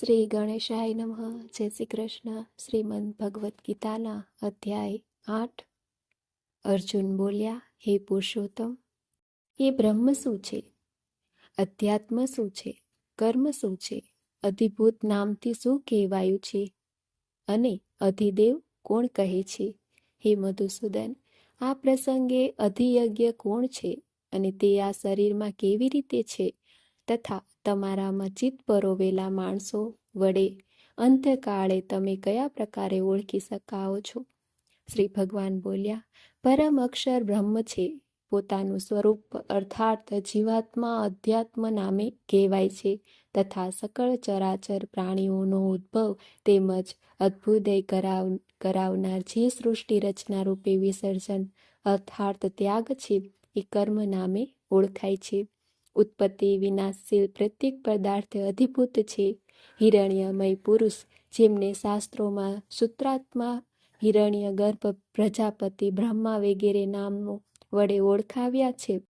શ્રી ગણેશાય નમઃ જય શ્રી કૃષ્ણ શ્રીમદ ભગવદ્ ગીતાના અધ્યાય આઠ અર્જુન બોલ્યા હે પુરુષોત્તમ એ બ્રહ્મ શું છે અધ્યાત્મ શું છે કર્મ શું છે અધિભૂત નામથી શું કહેવાયું છે? અને અધિદેવ કોણ કહે છે? હે મધુસૂદન, આ પ્રસંગે અધિયજ્ઞ કોણ છે? અને તે આ શરીરમાં કેવી રીતે છે? તથા તમારામાં ચિત્ત પરોવેલા માણસો વડે અંતકાળે તમે કયા પ્રકારે ઓળખી શકાઓ છો? શ્રી ભગવાન બોલ્યા, પરમ અક્ષર બ્રહ્મ છે. પોતાનું સ્વરૂપ અર્થાર્થ જીવાત્મા અધ્યાત્મ નામે કહેવાય છે તથા સકળ ચરાચર પ્રાણીઓનો ઉદ્ભવ તેમજ અદ્ભુદય કરાવ, કરાવનાર જે સૃષ્ટિ રચના રૂપે વિસર્જન અર્થાર્થ ત્યાગ છે એ કર્મ નામે ઓળખાય છે. ઉત્પત્તિ વિનાશશીલ પ્રત્યેક પદાર્થ અધિભૂત છે. હિરણ્યમય પુરુષ, જેમને શાસ્ત્રોમાં સૂત્રાત્મા, હિરણ્ય ગર્ભ પ્રજાપતિ બ્રહ્મા વગેરે નામો વડે ઓળખાવ્યા છે.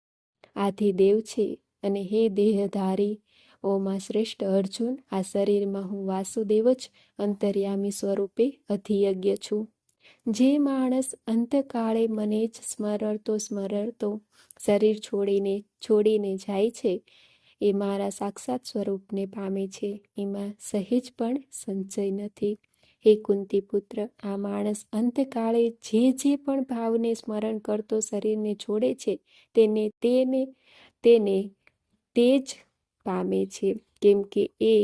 આધિદેવ છે અને હે દેહધારી ઓમાં શ્રેષ્ઠ અર્જુન, આ શરીરમાં હું વાસુદેવ જ અંતર્યામી સ્વરૂપે અધિયજ્ઞ છું. જે માણસ અંતકાળે મને જ સ્મરતો સ્મરતો શરીર છોડીને છોડીને જાય છે, એ મારા સાક્ષાત સ્વરૂપને પામે છે. એમાં સહેજ પણ સંચય નથી. હે કુંતી પુત્ર આ માણસ અંતકાળે જે જે પણ ભાવને સ્મરણ કરતો શરીરને છોડે છે, તેને તેને તેને તે જ પામે છે. કેમ કે એ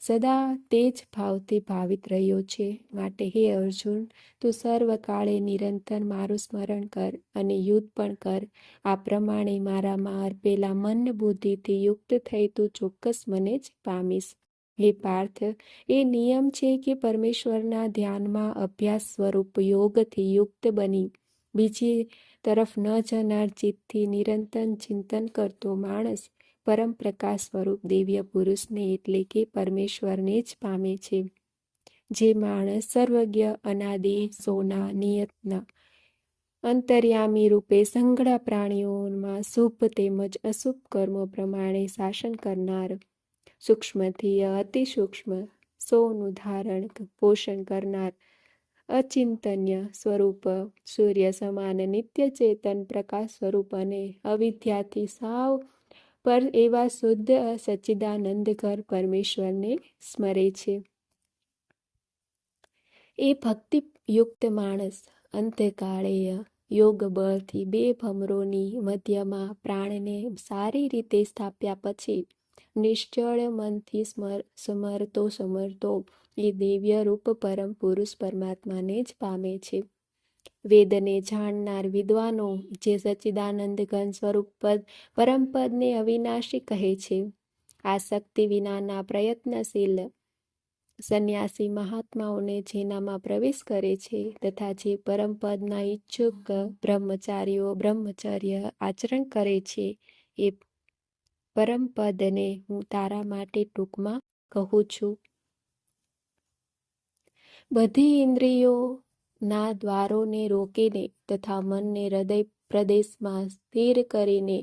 સદા તે જ ભાવથી ભાવિત રહ્યો છે. માટે હે અર્જુન, તું સર્વકાળે નિરંતર મારું સ્મરણ કર અને યુદ્ધ પણ કર. આ પ્રમાણે મારામાં અર્પેલા મન બુદ્ધિથી યુક્ત થઈ તું ચોક્કસ મને જ પામીશ. હે પાર્થ, એ નિયમ છે કે પરમેશ્વરના ધ્યાનમાં અભ્યાસ સ્વરૂપ યોગથી યુક્ત બની. બીજી તરફ ન જનાર ચિત્તથી નિરંતર ચિંતન કરતો માણસ પરમ પ્રકાશ સ્વરૂપ દિવ્ય પુરુષને એટલે કે પરમેશ્વરને જ પામે છે. જે માણસ સર્વજ્ઞ, અનાદિ, સોના, નિયતના, અંતર્યામી રૂપે સંઘળા પ્રાણીઓમાં શુભ તેમજ અશુભ કર્મો પ્રમાણે શાસન કરનાર સૂક્ષ્મથી અતિ સૂક્ષ્મ સોનું ધારણ, પોષણ કરનાર, અચિંતન્ય સ્વરૂપ, સૂર્ય સમાન, નિત્ય ચેતન પ્રકાશ સ્વરૂપ અને અવિદ્યાથી સાવ પર એવા શુદ્ધ સચ્ચિદાનંદઘર પરમેશ્વરને સ્મરે છે. એ ભક્તિયુક્ત માણસ અંતકાળે યોગ બળથી બે ભમરોની મધ્યમાં પ્રાણને સારી રીતે સ્થાપ્યા પછી નિશ્ચળ મનથી સ્મર, સમરતો સમરતો એ દિવ્ય રૂપ પરમ પુરુષ પરમાત્માને જ પામે છે. વેદને જાણનાર વિદ્વાનો જે સચ્ચિદાનંદ ઘન સ્વરૂપ પદ પરમપદને અવિનાશી કહે છે. આ શક્તિ વિનાના પ્રયત્નશીલ સંન્યાસી મહાત્માઓને જેનામાં પ્રવેશ કરે છે તથા જે પરમપદના ઈચ્છુક બ્રહ્મચારીઓ, બ્રહ્મચર્ય આચરણ કરે છે, એ પરમપદને હું તારા માટે ટૂંકમાં કહું છું. બધી ઇન્દ્રિયો ના દ્વારોને રોકીને તથા મનને હૃદય પ્રદેશમાં સ્થિર કરીને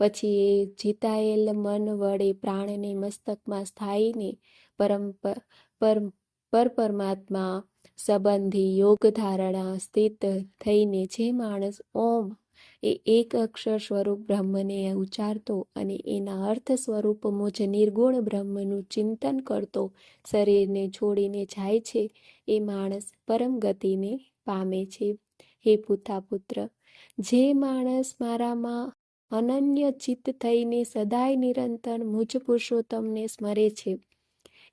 પછી એ જીતાયેલ મન વડે પ્રાણને મસ્તકમાં સ્થાયીને પરમ પર પર પરમાત્મા સંબંધી યોગ ધારણા સ્થિત થઈને જે માણસ ઓમ એ એક અક્ષર સ્વરૂપ બ્રહ્મને ઉચ્ચારતો અને એના અર્થ સ્વરૂપ મુજ નિર્ગુણ બ્રહ્મનું ચિંતન કરતો. શરીરને છોડીને જાય છે એ માણસ પરમ ગતિને પામે છે. હે પુતા પુત્ર, જે માણસ મારામાં અનન્ય ચિત્ત થઈને સદાય નિરંતર મુજ પુરુષોત્તમને સ્મરે છે,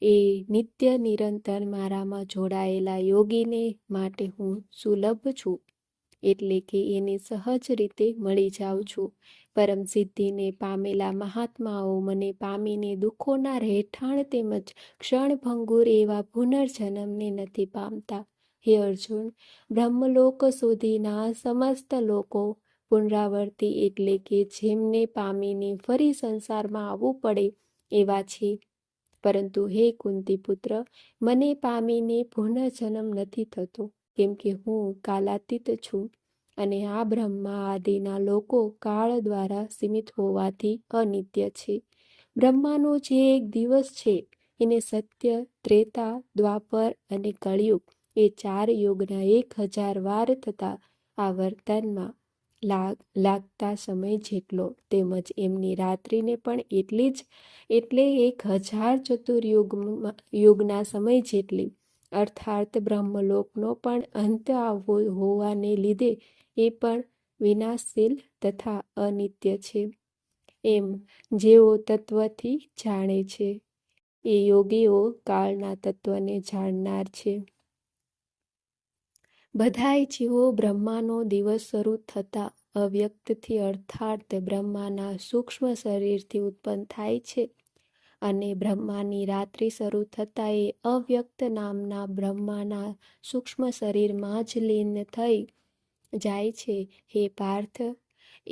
એ નિત્ય નિરંતર મારામાં જોડાયેલા યોગીને માટે હું સુલભ છું. એટલે કે એને સહજ રીતે મળી જાઉં છું. પરમ સિદ્ધિને પામેલા મહાત્માઓ મને પામીને દુઃખોના રહેઠાણ તેમજ ક્ષણભંગુર એવા પુનર્જન્મને નથી પામતા. હે અર્જુન, બ્રહ્મલોક સુધીના સમસ્ત લોકો પુનરાવર્તી એટલે કે જેમને પામીને ફરી સંસારમાં આવવું પડે એવા છે. પરંતુ હે કુંતી પુત્ર મને પામીને પુનર્જન્મ નથી થતો. કેમ કે હું કાલાતીત છું અને આ બ્રહ્મા આદિના લોકો કાળ દ્વારા સીમિત હોવાથી અનિત્ય છે. બ્રહ્માનો જે એક દિવસ છે, એને સત્ય, ત્રેતા, દ્વાપર અને કળિયુગ એ ચાર યુગના એક હજાર વાર થતા આ વર્તનમાં લાગ, લાગતા સમય જેટલો તેમજ એમની રાત્રિને પણ એટલી જ, એટલે એક હજાર ચતુર્યુગમાં, યુગના સમય જેટલી અર્થાત બ્રહ્મલોકનો પણ અંત આવવો હોવાને લીધે એ પણ વિનાશશીલ તથા અનિત્ય છે. એમ જેઓ તત્વથી જાણે છે, એ યોગીઓ કાળના તત્વને જાણનાર છે. બધાય જીવો બ્રહ્માનો દિવસ શરૂ થતા અવ્યક્તથી અર્થાર્થ બ્રહ્માના સૂક્ષ્મ શરીરથી ઉત્પન્ન થાય છે. અને બ્રહ્માની રાત્રિ શરૂ થતાં એ અવ્યક્ત નામના બ્રહ્માના સૂક્ષ્મ શરીરમાં જ લીન થઈ જાય છે. હે પાર્થ,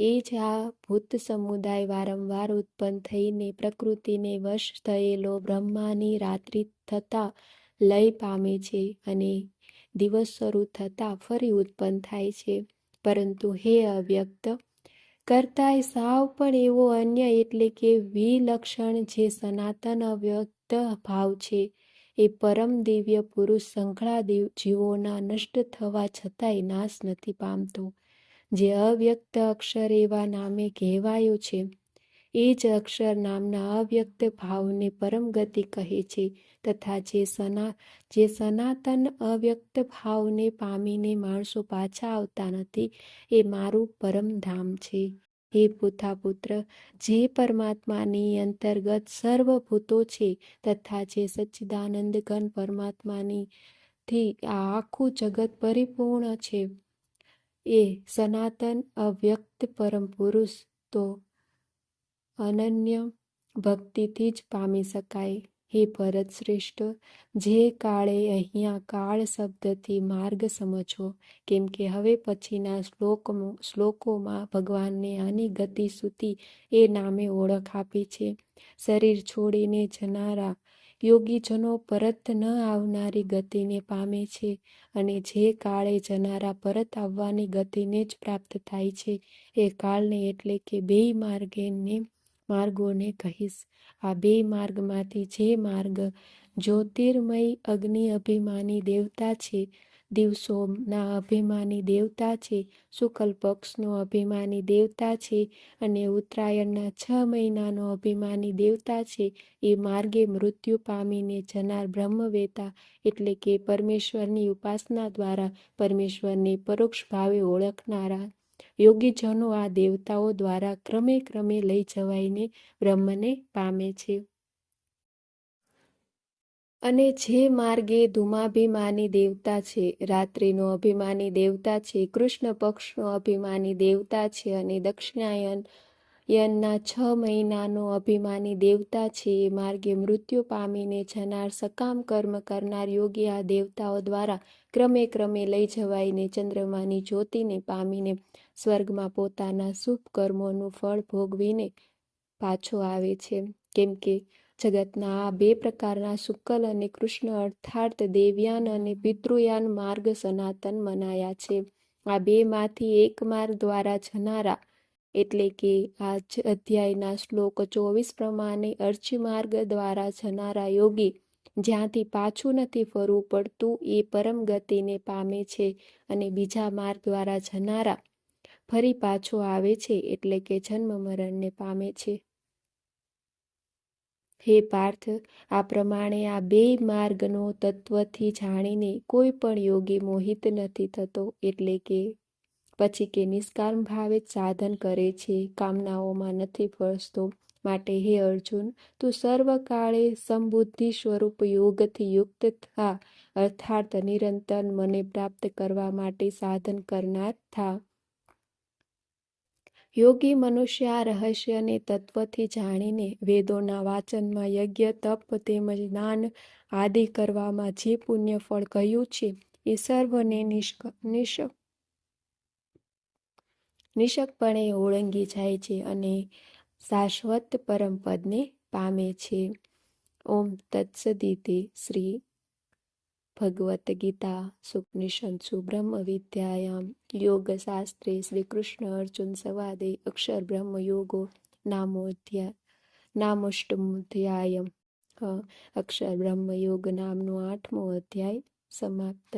એ જ આ ભૂત સમુદાય વારંવાર ઉત્પન્ન થઈને પ્રકૃતિને વશ થયેલો બ્રહ્માની રાત્રિ થતાં લય પામે છે અને દિવસ શરૂ થતાં ફરી ઉત્પન્ન થાય છે. પરંતુ હે અવ્યક્ત કરતાંય સાવ પણ એવો અન્ય એટલે કે વિલક્ષણ જે સનાતન અવ્યક્ત ભાવ છે, એ પરમ દિવ્ય પુરુષ સંકળા જીવોના નષ્ટ થવા છતાંય નાશ નથી પામતો. જે અવ્યક્ત અક્ષર એવા નામે કહેવાયો છે એ જ અક્ષર નામના અવ્યક્ત ભાવને પરમ ગતિ કહે છે તથા જે સના, જે સનાતન અવ્યક્ત ભાવને પામીને માણસો પાછા આવતા નથી, એ મારું પરમ ધામ છે. હે પુથા પુત્ર જે પરમાત્માની અંતર્ગત સર્વભૂતો છે તથા જે સચ્ચિદાનંદ ઘન પરમાત્માની થી આ આખું જગત પરિપૂર્ણ છે. એ સનાતન અવ્યક્ત પરમ પુરુષ તો અનન્ય ભક્તિથી જ પામી શકાય. હે ભરત શ્રેષ્ઠ, જે કાળે અહીંયા કાળ શબ્દથી માર્ગ સમજો. કેમ કે હવે પછીના શ્લોક શ્લોકોમાં ભગવાનને આની ગતિ સુધી એ નામે ઓળખ આપી છે. શરીર છોડીને જનારા યોગીજનો પરત ન આવનારી ગતિને પામે છે અને જે કાળે જનારા પરત આવવાની ગતિને જ પ્રાપ્ત થાય છે. એ કાળને એટલે કે બે માર્ગેને માર્ગોને કહીશ. આ બે માર્ગમાંથી જે માર્ગ જ્યોતિર્મય અગ્નિ અભિમાની દેવતા છે, દિવસોના અભિમાની દેવતા છે, શુકલ પક્ષનો અભિમાની દેવતા છે અને ઉત્તરાયણના છ મહિનાનો અભિમાની દેવતા છે, એ માર્ગે મૃત્યુ પામીને જનાર બ્રહ્મવેતા એટલે કે પરમેશ્વરની ઉપાસના દ્વારા પરમેશ્વરને પરોક્ષ ભાવે ઓળખનારા યોગીજનો આ દેવતાઓ દ્વારા ક્રમે ક્રમે લઈ જવાઈને બ્રહ્મને પામે છે. અને જે માર્ગે ધુમાભિમાની દેવતા છે, રાત્રિનો અભિમાની દેવતા છે, કૃષ્ણ પક્ષનો અભિમાની દેવતા છે અને દક્ષિણાયન યનના છ મહિનાનો અભિમાની દેવતા છે. એ માર્ગે મૃત્યુ પામીને જનાર સકામ કર્મ કરનાર યોગી આ દેવતાઓ દ્વારા ક્રમે ક્રમે લઈ જવાઈને ચંદ્રમાની જ્યોતિને પામીને સ્વર્ગમાં પોતાના શુભ કર્મોનું ફળ ભોગવીને પાછો આવે છે. કેમ કે જગતના આ બે પ્રકારના શુક્લ અને કૃષ્ણ અર્થાર્થ દેવયાન અને પિતૃયાન માર્ગ સનાતન મનાયા છે. આ બેમાંથી એક માર્ગ દ્વારા જનારા એટલે કે આ અધ્યાયના શ્લોક ચોવીસ પ્રમાણે અર્ચી માર્ગ દ્વારા જનારા યોગી જ્યાંથી પાછું નથી ફરવું પડતું, એ પરમ ગતિને પામે છે અને બીજા માર્ગ દ્વારા જનારા ફરી પાછો આવે છે એટલે કે જન્મ મરણને પામે છે. હે પાર્થ, આ પ્રમાણે આ બે માર્ગનો તત્વથી જાણીને કોઈ પણ યોગી મોહિત નથી થતો એટલે કે પછી કે નિષ્કામ ભાવે સાધન કરે છે, કામનાઓમાં નથી ફસતો માટે હે અર્જુન, તું સર્વકાળે સમબુદ્ધિ સ્વરૂપ યોગથી યુક્ત થા અર્થાત નિરંતર મને પ્રાપ્ત કરવા માટે સાધન કરનાર થા. યોગી મનુષ્ય આ રહસ્યને તત્વથી જાણીને વેદોના વાચનમાં યજ્ઞ, તપ તેમજ જ્ઞાન આદિ કરવામાં જે પુણ્ય ફળ કહ્યું છે, એ સર્વને નિષ્ક નિશ નિશકપણે ઓળંગી જાય છે અને શાશ્વત પરમપદને પામે છે. ઓમ તત્સદિતે શ્રી ભગવદ્ ગીતા સુપનિષંસુ બ્રહ્મ વિદ્યાયામ યોગશાસ્ત્રે શ્રી કૃષ્ણ અર્જુન સંવાદે અક્ષર બ્રહ્મ યોગો નામોધ્યા, નામોષ્ટમોધ્યાયમ. અક્ષર અક્ષર બ્રહ્મયોગ નામનો આઠમો અધ્યાય સમાપ્ત.